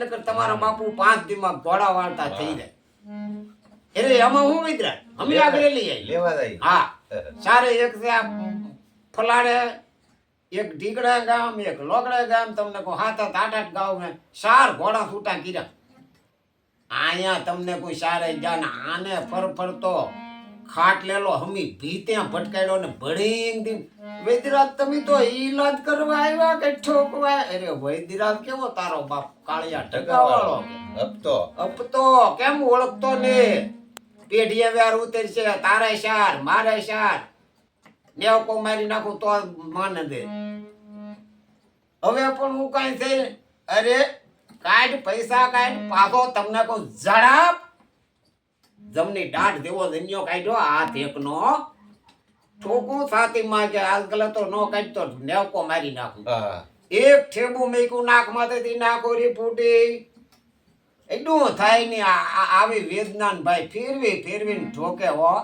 નકર તમારા બાપુ પાંચ દિમાગ ઘોડા વાળતા થઈ જાય. એટલે એમાં હું મિત્ર અમે આગળ લઈ આવી લેવા જાય હા. સારે એક છે આ ફલાડે એક ઢીકડા ગામ એક લોકડા ગામ તમને કોઈ હાથ હાથ આઠ આઠ ગામ ને સાર ઘોડા છૂટા કર્યા. અહીંયા તમને કોઈ સારે જાન આને ફર ફરતો ખાટ લેલો હમી ભીત્યા ભટકાયડો ને ભડીંગ દી વૈદ્યરાજ તમે તો ઈલાજ કરવા આવ્યા કે ઠોકવા? અરે વૈદ્યરાજ કેવો તારો બાપ કાળિયા ઢગાવાળો? હપ્તો. અપતો કેમ ઓળખતો ને પેઢીએ વ્યાર ઉતરશે તારે શાર મારે શાર. નેવ કો મારી નાખું તો માને દે. હવે પણ હું કાંઈ થઈ? અરે કાઢ પૈસા કાઢ પાછો તમને કહું ઝડપ જમની દાઢ જેવો ધન્યો કાઢ્યો હાથ એકનો. ઠોકું છાતીમાં કે આજકાલ તો નો કાઢતો નેવકો મારી નાખું. એક ઠેબુ મેકું નાક માથેથી નાકોરી ફૂટી. એટલું થાય ને આવી વેદના ભાઈ ફેરવી ફેરવીને ઠોકે હો.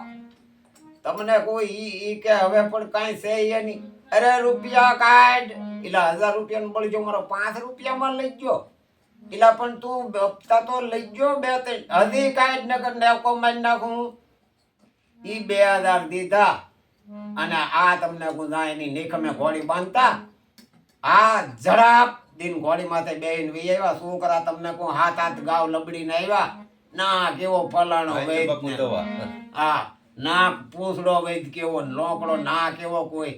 તમને કોઈ ઈ ઈ કે હવે પણ કાંઈ છે એ નહીં. અરે રૂપિયા કાઢ. એટલે હજાર રૂપિયાનું મળી જો મારો પાંચ રૂપિયામાં લઈ ગયો. એલા પણ તું હપ્તા તો લઈ ગયો બે ત્રણ. હજી કાંઈ જ નગર નાખો મારી નાખું. એ બે હજાર દીધા. અને આ તમને ગુંજા એની નિખમે ઘોડી બાંધતા. આ ઝડપ દિન ઘોડી માથે બેહીને વી આવ્યા. છોકરા તમને કહું હાથ હાથ ગાવ લબડીને આવ્યા. ના કેવો ફલાણો વૈદ ને. હા ના પૂંછડો વૈદ કેવો ને લોકડો ના કેવો કોઈ.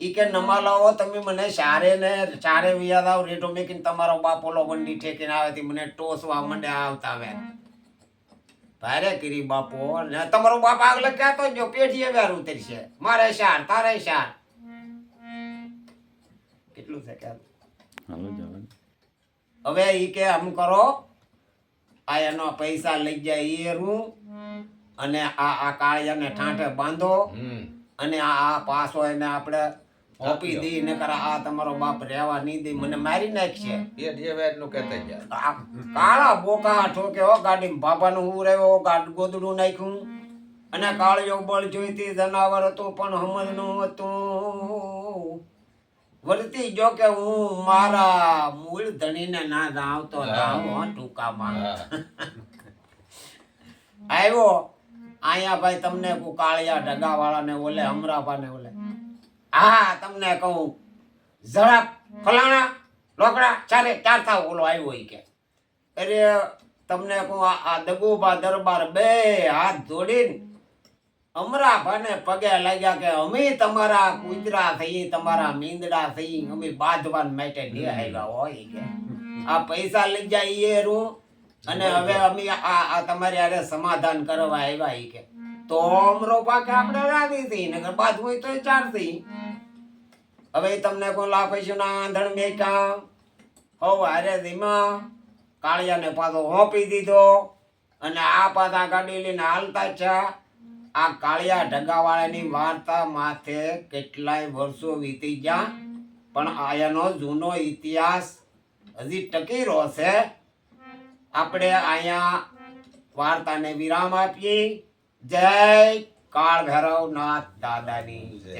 ઈ કે નમા લાવો તમે મને ચારે ને ચારે વિયા દાવ રેટો મેકીને તમારો બાપોલો વંડી ઠેકીને આવે થી મને ટોસવા મંડે આવતા આવે ભારે કરી બાપો. ને તમારો બાપ આગળ કહેતો જો પેઢીએ વ્યાર ઉતરશે મારે શાર તારે શાર. કેટલું છે કે હવે ઈ કે આમ કરો આ એનો પૈસા લઈ જાય એ રૂ અને આ આ કાળિયાને ઠાંઠે બાંધો અને આ આ પાસો એને આપણે આપી દે ને કરા આ તમારો બાપ રહેવા નહીં દે મને મારી નાખશે. એ જે વેટનું કહેતા ગયા કાળા બોકા ઠોકે હો ગાડી બાપાનું હું રહ્યો ગાડ ગોદડું નાખ્યું. અને કાળિયો બળ જોઈતી જનાવર હતું પણ હમજનું હતું. વર્તી જો કે હું મારા મૂળ ધણીને ના જાવ તો ટૂંકા ટૂંકામાં આવ્યો. અહીંયા ભાઈ તમને કાળિયા ઢગા વાળા ને ઓલે અમરાભાને ઓલે. હા તમને કહું જરા ફલાણા લોકડા ચારે ચાર થાવ ઓલો આવ્યો હોય કે. અરે તમને કહું આ દગુબા દરબાર બે હાથ જોડીને અમરાભાને પગે લાગ્યા કે અમે તમારા કુતરા થઈ તમારા મીંદડા થઈ અમે બાંધવાન માટે નહીં આવ્યા હોય કે. આ પૈસા લઈ જાય એ રૂ અને હવે અમે આ આ તમારી અરે સમાધાન કરવા આવ્યા ઈ કે. તો અમરો પાકે આપણે રાધી થઈ નગર બાદ હોય તો ચાલતી હવે તમને કોઈ લા પૈસા ના આંધણ મેકા હો હારે ધીમા. કાળિયાને પાછો હોપી દીધો. અને આ પાછા ગાડી લઈને હાલતા છે. આ કાળિયા ઢગાવાળાની વાર્તા માથે કેટલાય વર્ષો વીતી ગયા. પણ આયાનો જૂનો ઇતિહાસ હજી ટકી રહ્યો છે. આપણે અહીંયા વાર્તાને વિરામ આપીએ. જય કાળ ભૈરવનાથ દાદાની જય.